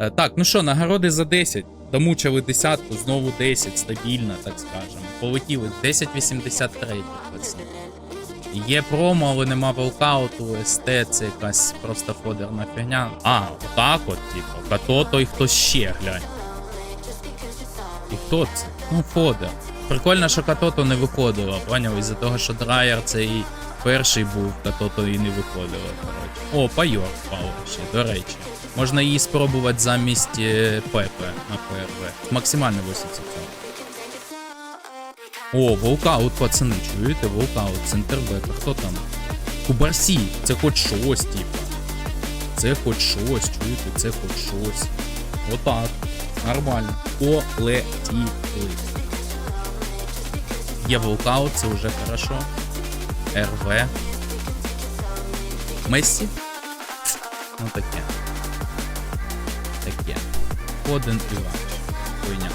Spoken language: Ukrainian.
Е, Так, ну що, нагороди за 10. Домучили десятку, знову 10, стабільно, так скажемо. Полетіли 10.83, пацани. Є промо, але нема волкауту, СТ це якась просто фодерна фігня. А, отак от, типу, като той хто ще, глянь. І хто це? Ну, фодер. Прикольно, що Катото не виходило, поняв? Із-за того, що драйер цей перший був, Катото і не виходило, коротше. О, пайор впав ще, до речі. Можна її спробувати замість е, Пепе на ПРВ. Максимально 80 О, волкаут, пацани, чуєте? Волкаут, центр бета. Хто там? Кубарсі, це хоч щось, типа. Це хоч щось, чуєте? Це хоч щось. Отак. Нормально. Полетіли. Є волкаут, це вже хорошо. РВ. Мессі. Ну таке. Таке. Один Іван. Хуйня.